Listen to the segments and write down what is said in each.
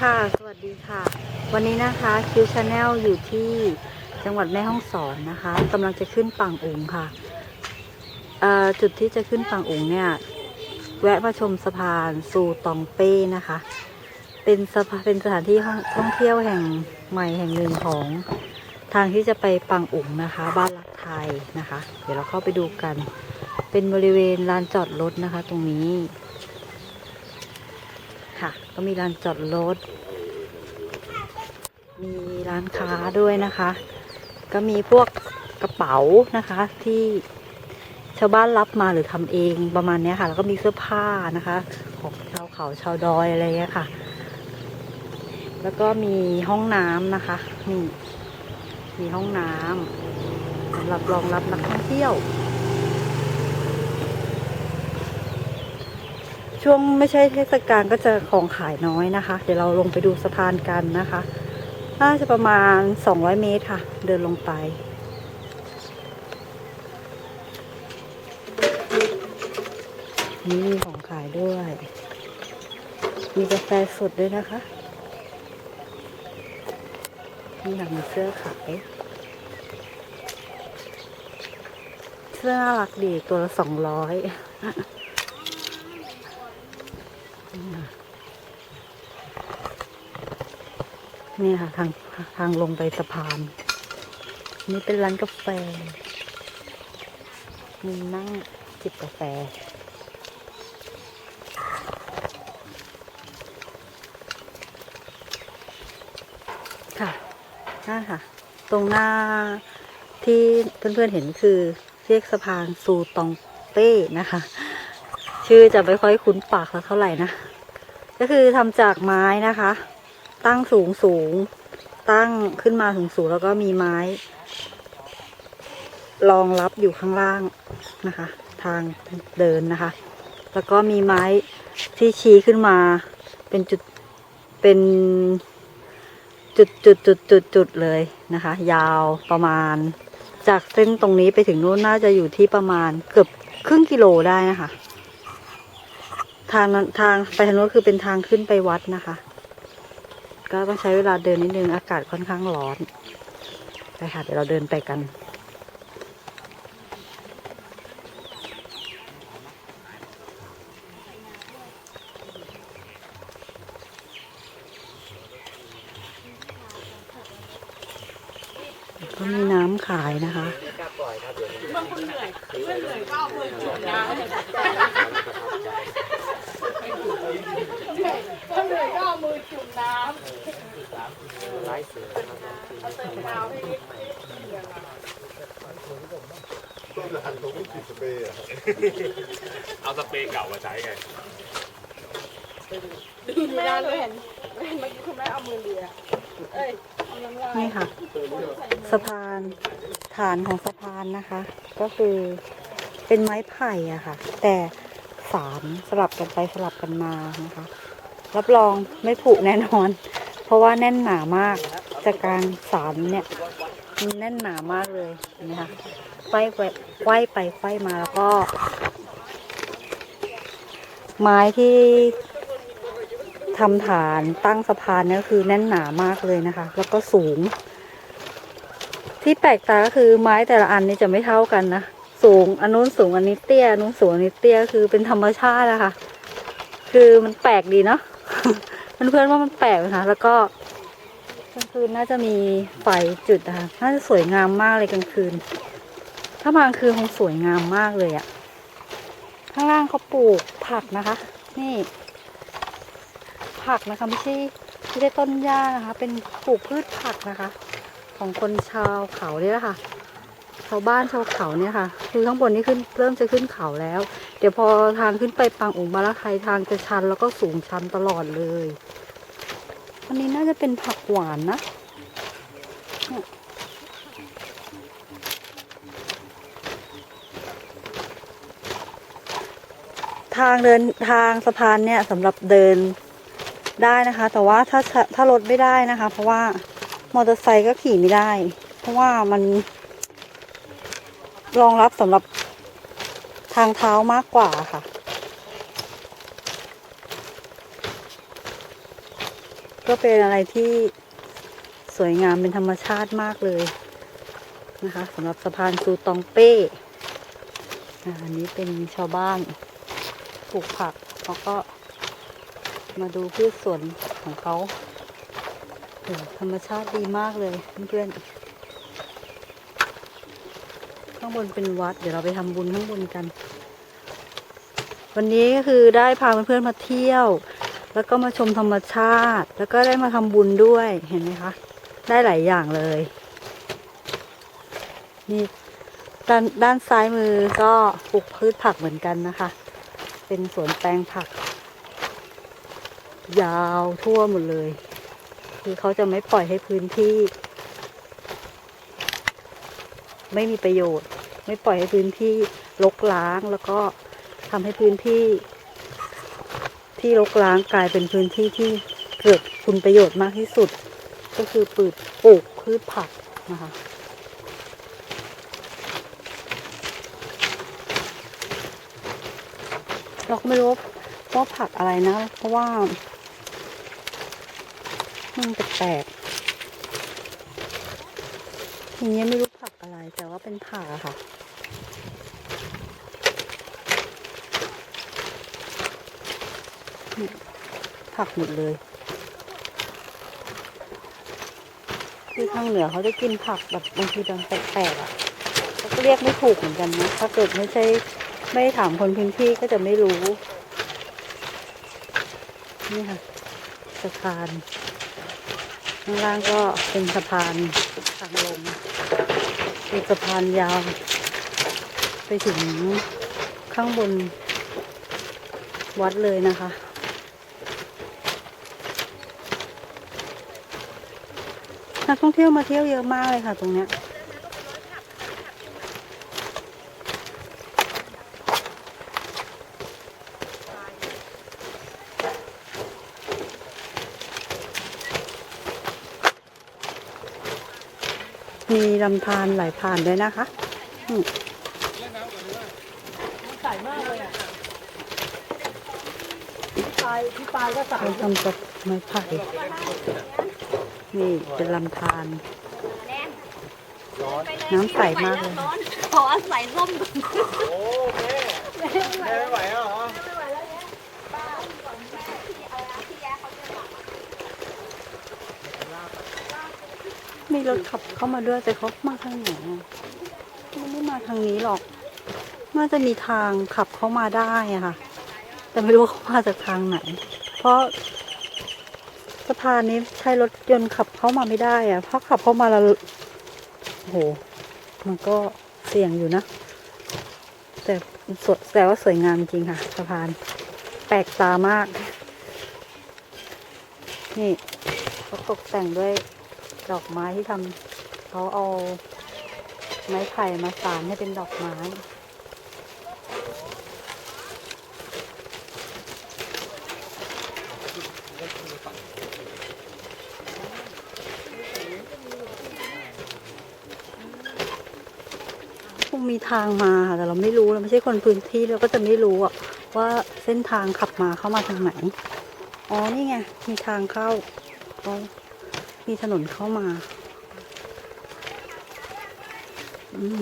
ค่ะ สวัสดีค่ะ วันนี้นะคะคิวชาแนลอยู่ที่จังหวัดแม่ฮ่องสอนนะคะกำลังจะขึ้นปังอุ๋งค่ะ จุดที่จะขึ้นปังอุ๋งเนี่ย แวะมาชมสะพานซูตองเป้นะคะ เป็นสะพานเป็นสถานที่ท่องเที่ยวแห่งใหม่แห่งหนึ่งของทางที่จะไปปังอุ๋งนะคะ บ้านรักไทยนะคะ เดี๋ยวเราเข้าไปดูกัน เป็นบริเวณลานจอดรถนะคะ ตรงนี้ ก็มีลานจอดรถ มีร้านค้าด้วยนะคะ ก็มีพวกกระเป๋านะคะที่ชาวบ้านรับมาหรือทำเองประมาณนี้ค่ะ แล้วก็มีเสื้อผ้านะคะ ของชาวเขาชาวดอยอะไรเงี้ยค่ะ แล้วก็มีห้องน้ำนะคะนี่มีห้องน้ำสำหรับรองรับนักท่องเที่ยว ช่วงไม่ใช่เทศกาลก็จะของขายน้อยนะคะ เดี๋ยวเราลงไปดูสะพานกันนะคะน่าจะประมาณ 200 เมตรค่ะ เดินลงไป นี่มีของขายด้วย มีกาแฟสดด้วยนะคะนี่ค่ะมีเสื้อขายเสื้อน่ารักดีตัวละสองร้อย นี่ค่ะทางทางลงไปสะพาน นี่เป็นร้านกาแฟมีนั่งจิบกาแฟ ค่ะน่าค่ะ ตรงหน้าที่เพื่อนๆเห็นคือเรียกสะพานซูตองเป้นะคะ ชื่อจะไม่ค่อยคุ้นปากสักเท่าไหร่นะ ก็คือทำจากไม้นะคะ ตั้งสูงสูง ตั้งขึ้นมาสูงสูงแล้วก็มีไม้รองรับอยู่ข้างล่างนะคะ ทางเดินนะคะ แล้วก็มีไม้ที่ชี้ขึ้นมาเป็นจุดเป็นจุดจุดจุดจุดจุดเลยนะคะ ยาวประมาณ จากเส้นตรงนี้ไปถึงนู้นน่าจะอยู่ที่ประมาณเกือบครึ่งกิโลได้นะคะ ทางทางไปทางโน้นคือเป็นทางขึ้นไปวัดนะคะ ก็ต้องใช้เวลาเดินนิดนึงอากาศค่อนข้างร้อนไปค่ะเดี๋ยวเราเดินไปกันก็มีน้ำขายนะคะถ้าเหนื่อยก็เอา ก็เลยก็เอามือจุ่มน้ำไล่เสือาเติมกาวให้นิดเอาสเปรย์เก่ามาใช้ไงดูดูด้านด้วยเห็นเห็นเมื่อกี้คุณแม่เอามือเลียเอ้ยนี่ค่ะ สะพานฐานของสะพานนะคะ ก็คือเป็นไม้ไผ่อะค่ะ แต่ สารสลับกันไปสลับกันมานะคะ รับรองไม่ผุแน่นอน เพราะว่าแน่นหนามากจากการสารเนี่ยมันแน่นหนามากเลยนะคะไขว้ไปไขว้ไปไขว้มาแล้วก็ ไม้ที่ทำฐานตั้งสะพานนี่คือแน่นหนามากเลยนะคะ แล้วก็สูง ที่แปลกตาก็คือไม้แต่ละอันนี่จะไม่เท่ากันนะ สูง อันนู้นสูงอันนี้เตี้ยอันนู้นสูงอันนี้เตี้ยคือเป็นธรรมชาติอะค่ะ คือมันแปลกดีเนาะเพื่อนๆว่ามันแปลกนะคะแล้วก็กลางคืนน่าจะมีไฟจุดนะคะน่าจะสวยงามมากเลยกลางคืน ถ้ามากลางคืนคงสวยงามมากเลยอะข้างล่างเขาปลูกผักนะคะ นี่ ผักนะคะไม่ใช่ไม่ใช่ต้นหญ้านะคะ เป็นปลูกพืชผักนะคะ ของคนชาวเขาเนี่ยแหละค่ะ ชาวบ้านชาวเขาเนี่ยค่ะ คือข้างบนนี่ขึ้นเริ่มจะขึ้นเขาแล้ว เดี๋ยวพอทางขึ้นไปปังอุ๋งบาลาไทยทางจะชันแล้วก็สูงชันตลอดเลยอันนี้น่าจะเป็นผักหวานนะทางเดินทางสะพานเนี่ยสำหรับเดินได้นะคะ แต่ว่าถ้าถ้ารถไม่ได้นะคะ เพราะว่ามอเตอร์ไซค์ก็ขี่ไม่ได้ เพราะว่ามัน รองรับสำหรับทางเท้ามากกว่าค่ะ ก็เป็นอะไรที่สวยงามเป็นธรรมชาติมากเลยนะคะสำหรับสะพานซูตองเป้อันนี้เป็นชาวบ้านปลูกผักเขาก็มาดูพืชสวนของเขาธรรมชาติดีมากเลยเพื่อนๆางบนเป็นวัด เดี๋ยวเราไปทำบุญข้างบนกัน วันนี้ก็คือได้พาเพื่อนๆมาเที่ยว แล้วก็มาชมธรรมชาติ แล้วก็ได้มาทำบุญด้วยเห็นไหมคะ ได้หลายอย่างเลย นี่ด้านด้านซ้ายมือก็ปลูกพืชผักเหมือนกันนะคะ เป็นสวนแปลงผัก ยาวทั่วหมดเลย คือเขาจะไม่ปล่อยให้พื้นที่ ไม่มีประโยชน์ ไม่ปล่อยให้พื้นที่รกล้างแล้วก็ทำให้พื้นที่ ที่รกร้างกลายเป็นพื้นที่ที่เกิดคุณประโยชน์มากที่สุด ก็คือปลูกปลูกพืชผักนะคะเราก็ไม่รู้ว่าผักอะไรนะ เพราะว่ามันแปลกๆทีนี้ไม่รู้ แต่ว่าเป็นผักอะค่ะ ผักหมดเลยที่ทางเหนือเขาจะกินผักแบบบางทีดังแปลกๆอะเขาก็เรียกไม่ถูกเหมือนกันนะ ถ้าเกิดไม่ใช่ไม่ถามคนพื้นที่ก็จะไม่รู้ นี่ค่ะสะพานข้างล่างก็เป็นสะพานทางลง เป็นสะพานยาว ไปถึงข้างบนวัดเลยนะคะ นักท่องเที่ยวมาเที่ยวเยอะมากเลยค่ะตรงเนี้ย มีลำธารไหลผ่านด้วยนะคะอืมใสมากเลยอะพี่ปลายพี่ปลายก็ใสเขาทำจากไม้ไผ่นี่เป็นลำธารน้ำใสมากเลย ขออาศัยร่มก่อนโอ้แม่แม่ไม่ไหวแล้วเหรอ มีรถขับเข้ามาด้วยแต่เขามาทางไหนอะมันไม่มาทางนี้หรอก น่าจะมีทางขับเข้ามาได้อะค่ะ แต่ไม่รู้ว่าเขามาจากทางไหน เพราะสะพานนี้ใช้รถยนต์ขับเข้ามาไม่ได้อะเพราะขับเข้ามาแล้วโอ้โหมันก็เสี่ยงอยู่นะ แต่สวยแต่ว่าสวยงามจริงค่ะสะพาน แปลกตามาก นี่เขาตกแต่งด้วย ดอกไม้ที่ทำเขาเอาไม้ไผ่มาสานให้เป็นดอกไม้คงมีทางมาค่ะแต่เราไม่รู้เราไม่ใช่คนพื้นที่เราก็จะไม่รู้อะว่าเส้นทางขับมาเข้ามาทางไหน อ๋อ นี่ไง มีทางเข้าอ๋อ มีถนนเข้ามา อืม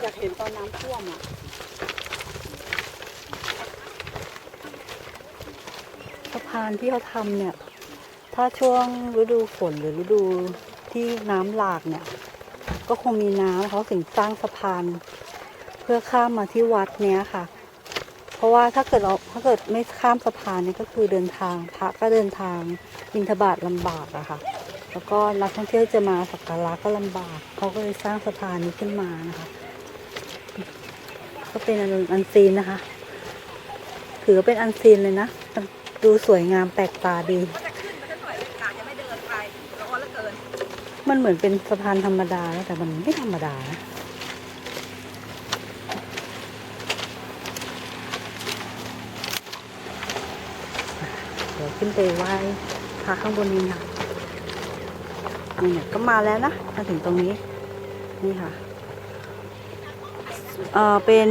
อยากเห็นตอนน้ำท่วมอะสะพานที่เขาทำเนี่ย ถ้าช่วงฤดูฝนหรือฤดูที่น้ำหลากเนี่ย ก็คงมีน้ำเขาถึงสร้างสะพาน เพื่อข้ามมาที่วัดเนี้ยค่ะ เพราะว่าถ้าเกิดเราถ้าเกิดไม่ข้ามสะพานเนี่ยก็คือเดินทางพระก็เดินทางบินทบาทลำบากอะค่ะ แล้วก็นักท่องเที่ยวจะมาสักการะก็ลำบากเขาก็เลยสร้างสะพานนี้ขึ้นมานะคะ ก็เป็นอันอันซีนนะคะ ถือเป็นอันซีนเลยนะดูสวยงามแปลกตาดี มันเหมือนเป็นสะพานธรรมดาแต่มันไม่ธรรมดานะ เดี๋ยว ขึ้นไปไหว้พระข้างบนนี้ค่ะนี่เนี่ยก็มาแล้วนะมาถึงตรงนี้ นี่ค่ะเอ่อเป็น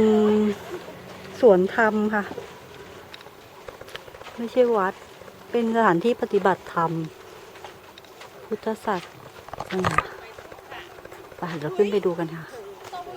สวนธรรมค่ะ ไม่ใช่วัด เป็นสถานที่ปฏิบัติธรรม พุทธศาสนาไปเดี๋ยวขึ้นไปดูกันค่ะ